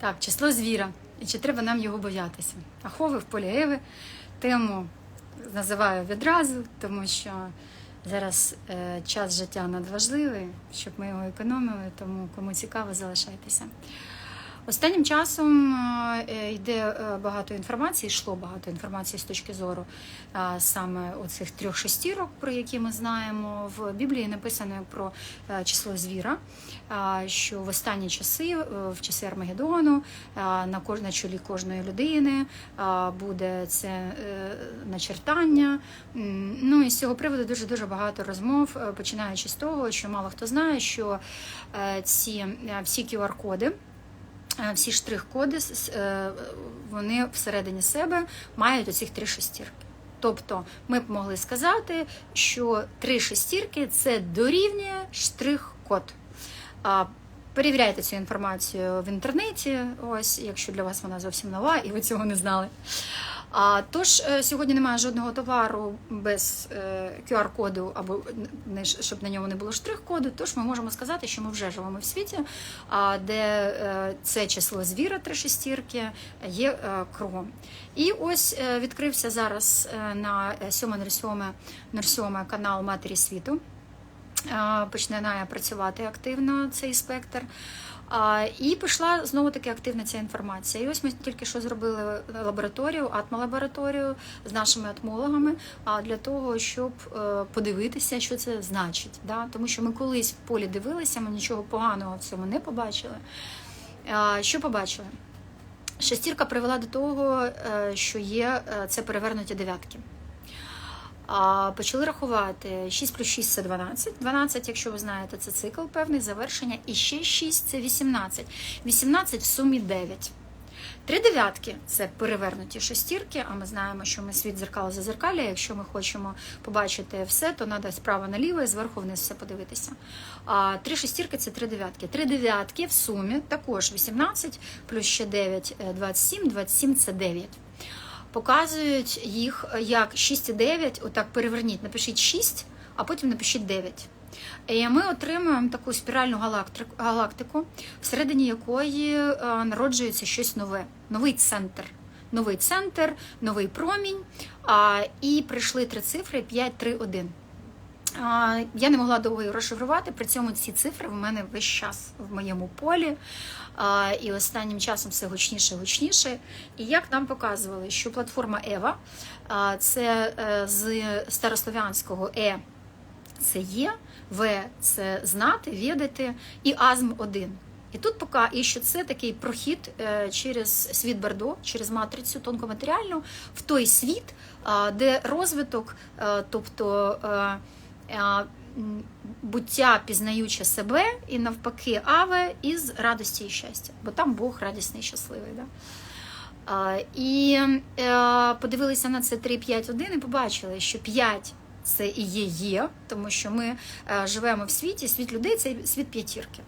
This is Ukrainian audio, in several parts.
Так, число звіра. І чи треба нам його боятися? Ахови в полі Еви. Тему називаю відразу, тому що зараз е, час життя надважливий, щоб ми його економили, тому кому цікаво, залишайтеся. Останнім часом е, йде е, багато інформації, йшло багато інформації з точки зору е, саме оцих трьох шестірок, про які ми знаємо. В Біблії написано про е, число звіра, е, що в останні часи, е, в часи Армагеддону, е, на на чолі кожної людини е, буде це е, начертання. Ну і з цього приводу дуже дуже багато розмов, е, починаючи з того, що мало хто знає, що е, ці е, всі QR-коди. Е, Всі штрих-коди е, вони всередині себе мають оцих три шестірки. Тобто ми б могли сказати, що три шестірки це дорівнює штрих-код. Перевіряйте цю інформацію в інтернеті, ось якщо для вас вона зовсім нова і ви цього не знали. А, тож е, сьогодні немає жодного товару без е, QR-коду або щоб на ньому не було штрих-коду. Тож ми можемо сказати, що ми вже живемо в світі, де е, це число звіра три шестірки є кругом. І ось відкрився зараз на 7.07 канал Матері світу. Починає працювати активно цей спектр. І пішла знову таки активна ця інформація. І ось ми тільки що зробили лабораторію, атмолабораторію з нашими атмологами а, для того, щоб е, подивитися, що це значить. Да? Тому що ми колись в полі дивилися, ми нічого поганого в цьому не побачили. Що побачили? Шестірка привела до того, е, що є е, це перевернуті дев'ятки. Почали рахувати 6 плюс 6 це 12. 12, якщо ви знаєте, це цикл певний, завершення. І ще 6 це 18. 18 в сумі 9. Три дев'ятки це перевернуті шестірки, а ми знаємо, що ми світ зеркало за зеркаля. Якщо ми хочемо побачити все, то треба справа наліво і зверху вниз все подивитися. А три шестірки це три дев'ятки. Три дев'ятки в сумі також 18 плюс ще 9 – 27, 27 – це 9 показують їх як 6 і 9, отак переверніть, напишіть 6, а потім напишіть 9. І ми отримуємо таку спіральну галактику, всередині якої е, народжується щось нове, новий центр. Новий центр, новий промінь. І прийшли три цифри 5, 3, 1. Я не могла довго її розшифрувати, при цьому ці цифри в мене весь час в моєму полі. І останнім часом все гучніше, гучніше. І як нам показували, що платформа Ева це е, з старослов'янського Е це є, В це знати, відати, і азм один. І тут поки і що це такий прохід е, через світ Бордо, через матрицю тонкоматеріальну, в той світ, де розвиток, е, тобто буття пізнаюче себе, і навпаки, аве із радості і щастя, бо там Бог радісний і щасливий. Да? І е, подивилися на це 3, 5, 1 і побачили, що 5 це і є є, тому що ми е, живемо в світі, світ людей це світ п'ятірки.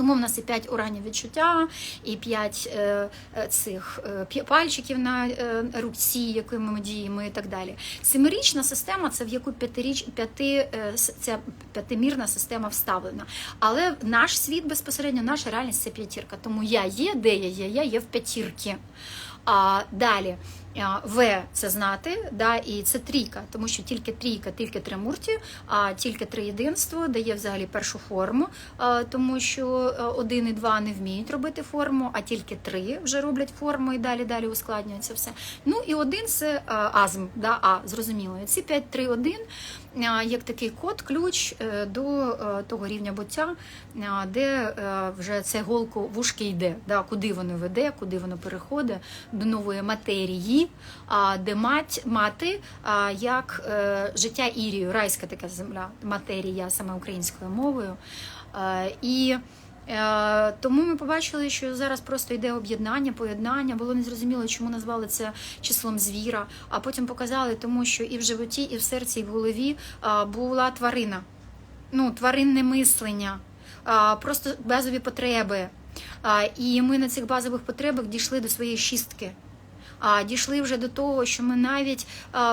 Тому в нас і 5 органів відчуття, і 5 е, е, цих е, пальчиків на руці, якими ми діємо, і так далі. Семирічна система це в яку п'ятиріч, п'яти, е, ця п'ятимірна система вставлена. Але наш світ безпосередньо, наша реальність це п'ятірка. Тому я є, де я є, я є в п'ятірки. А далі В це знати, да, і це трійка, тому що тільки трійка, тільки три мурті, а тільки три єдинство дає взагалі першу форму, тому що один і два не вміють робити форму, а тільки три вже роблять форму і далі далі ускладнюється все. Ну і один це азм, да, а зрозуміло. Ці 5, 3, 1 як такий код, ключ е, до е, того рівня буття, де е, вже це голку вушки йде, да, куди воно веде, куди воно переходить до нової матерії, де мать, мати як е, життя Ірію, райська така земля, матерія саме українською мовою. Е, І Е, Тому ми побачили, що зараз просто йде об'єднання, поєднання. Було незрозуміло, чому назвали це числом звіра. А потім показали, тому що і в животі, і в серці, і в голові була тварина. Ну, тваринне мислення, просто базові потреби. І ми на цих базових потребах дійшли до своєї шістки. А дійшли вже до того, що ми навіть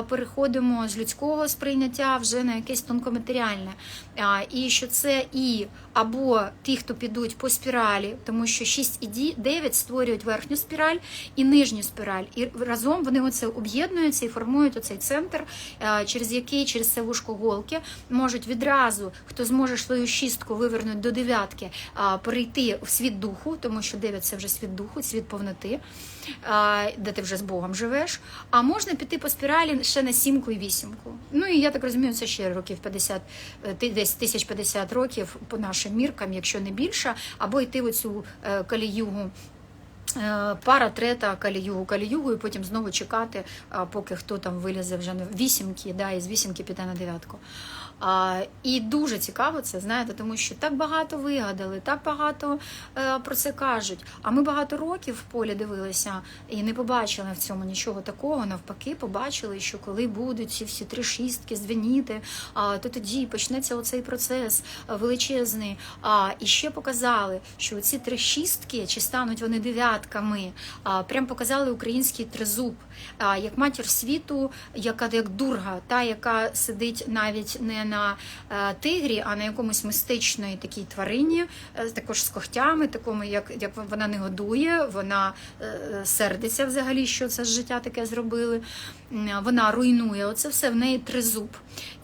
переходимо з людського сприйняття вже на якесь тонкоматеріальне. І що це і або ті, хто підуть по спіралі, тому що 6 і 9 створюють верхню спіраль і нижню спіраль. І разом вони оце об'єднуються і формують оцей центр, через який через це вушко голки можуть відразу, хто зможе свою шістку вивернути до дев'ятки, перейти в світ духу, тому що 9 це вже світ духу, світ повноти, де ти вже з Богом живеш. А можна піти по спіралі ще на сімку і вісімку. Ну і я так розумію, це ще років 50, е, десь 1050 років по нашим міркам, якщо не більше, або йти в оцю е, каліюгу. е, Пара, трета, каліюгу, каліюгу, і потім знову чекати, поки хто там вилізе вже на вісімки, да, і з вісімки піде на дев'ятку. А, і дуже цікаво це, знаєте, тому що так багато вигадали, так багато е, про це кажуть. А ми багато років в полі дивилися і не побачили в цьому нічого такого. Навпаки, побачили, що коли будуть ці всі три шістки звеніти, а, то тоді почнеться оцей процес величезний. А, і ще показали, що ці три шістки, чи стануть вони дев'ятками, а, прям показали український тризуб, а, як матір світу, яка як дурга, та яка сидить навіть не на е, тигрі, а на якомусь мистичної такій тварині, е, також з когтями, такому, як, як вона не годує, вона е, сердиться взагалі, що це життя таке зробили. Вона руйнує. Оце все в неї тризуб.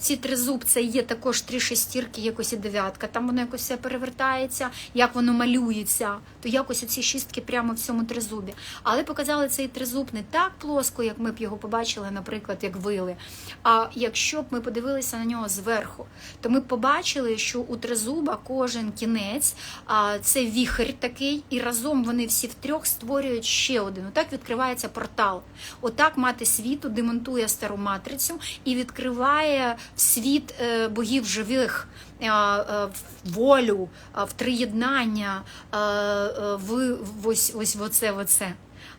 Ці тризуб це є також три шестірки, якось і дев'ятка. Там воно якось все перевертається, як воно малюється, то якось оці шістки прямо в цьому тризубі. Але показали цей тризуб не так плоско, як ми б його побачили, наприклад, як вили. А якщо б ми подивилися на нього зверху, то ми б побачили, що у тризуба кожен кінець це віхрь такий, і разом вони всі втрьох створюють ще один. Отак відкривається портал. Отак мати світу демонтує стару матрицю і відкриває в світ е, богів живих. е, е, в волю, в триєднання, в ось ось в оце, в оце.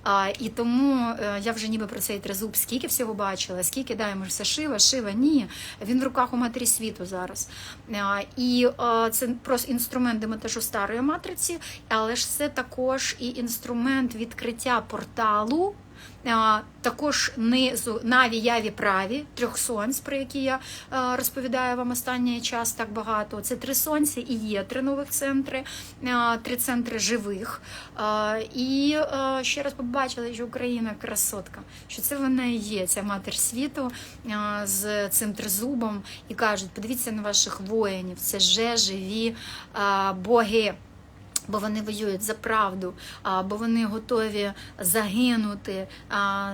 А, і тому я вже ніби про цей тризуб скільки всього бачила, скільки да, все шива, шива, ні. Він в руках у матері світу зараз. А, і е, це просто інструмент демонтажу старої матриці, але ж це також і інструмент відкриття порталу. Також низу наві, яві, праві, трьох сонць, про які я розповідаю вам останній час так багато. Це три сонці і є три нових центри, три центри живих. І ще раз побачили, що Україна красотка, що це вона і є, ця матір світу з цим тризубом, і кажуть: подивіться на ваших воїнів, це же живі боги. Бо вони воюють за правду, бо вони готові загинути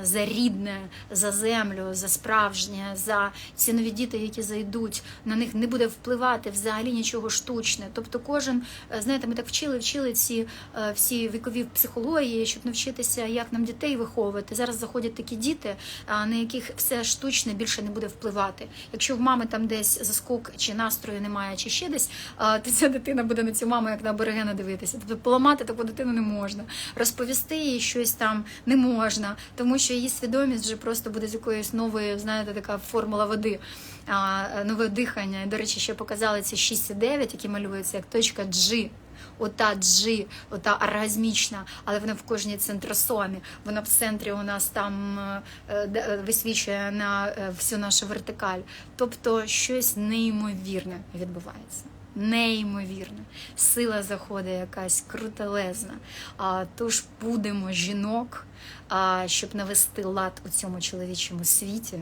за рідне, за землю, за справжнє, за ці нові діти, які зайдуть. На них не буде впливати взагалі нічого штучне. Тобто, кожен е, знаєте, ми так вчили, вчили ці е, всі вікові психології, щоб навчитися, як нам дітей виховувати. Зараз заходять такі діти, на яких все штучне більше не буде впливати. Якщо в мами там десь заскок чи настрою немає, чи ще десь, то ця дитина буде на цю маму як на аборигена дивитися. Тобто поламати таку дитину не можна, розповісти їй щось там не можна, тому що її свідомість вже просто буде з якоюсь новою, знаєте, така формула води, нове дихання. До речі, ще показали ці 6 і 9, які малюються як точка G. Ота джи, ота оргазмічна, але вона в кожній центросомі. Вона в центрі у нас там е, е, е, висвічує на всю нашу вертикаль. Тобто щось неймовірне відбувається. Неймовірне. Сила заходить якась крутелезна. А, тож будемо жінок, а, щоб навести лад у цьому чоловічому світі.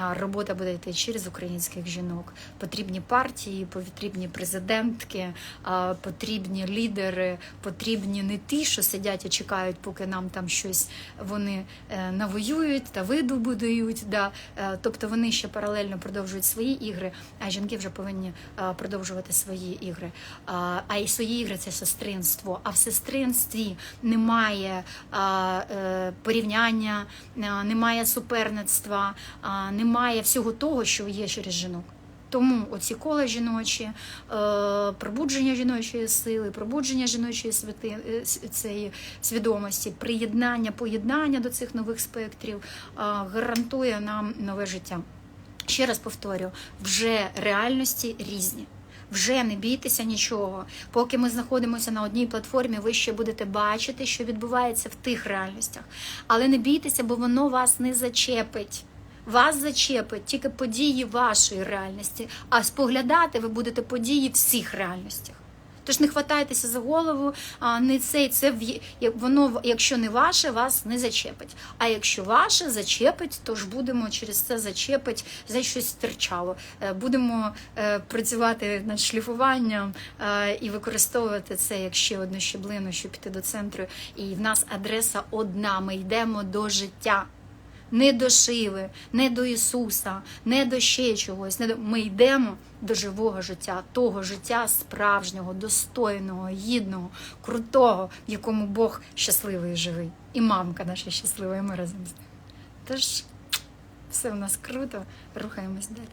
А, робота буде йти через українських жінок. Потрібні партії, потрібні президентки, а, потрібні лідери, потрібні не ті, що сидять і чекають, поки нам там щось вони е, навоюють та видобудають. Да. Е, Тобто вони ще паралельно продовжують свої ігри, а жінки вже повинні е, продовжувати свої ігри. А, А і свої ігри це сестринство. А в сестринстві немає а, е, порівняння, а, немає суперництва, а, немає всього того, що є через жінок. Тому оці кола жіночі, е, пробудження жіночої сили, пробудження жіночої святи, е, цієї свідомості, приєднання, поєднання до цих нових спектрів е, гарантує нам нове життя. Ще раз повторю, вже реальності різні. Вже не бійтеся нічого. Поки ми знаходимося на одній платформі, ви ще будете бачити, що відбувається в тих реальностях. Але не бійтеся, бо воно вас не зачепить. Вас зачепить тільки події вашої реальності, а споглядати ви будете події всіх реальностях. Тож не хватайтеся за голову, а не цей, це в- як воно, якщо не ваше, вас не зачепить. А якщо ваше зачепить, то ж будемо через це зачепить, за щось стирчало. Е, Будемо е, працювати над шліфуванням е, і використовувати це як ще одну щеблину, щоб піти до центру. І в нас адреса одна. Ми йдемо до життя. Не до Шиви, не до Ісуса, не до ще чогось. Не до... Ми йдемо до живого життя, того життя справжнього, достойного, гідного, крутого, в якому Бог щасливий і живий. І мамка наша щаслива, і ми разом з ним. Тож все у нас круто, рухаємось далі.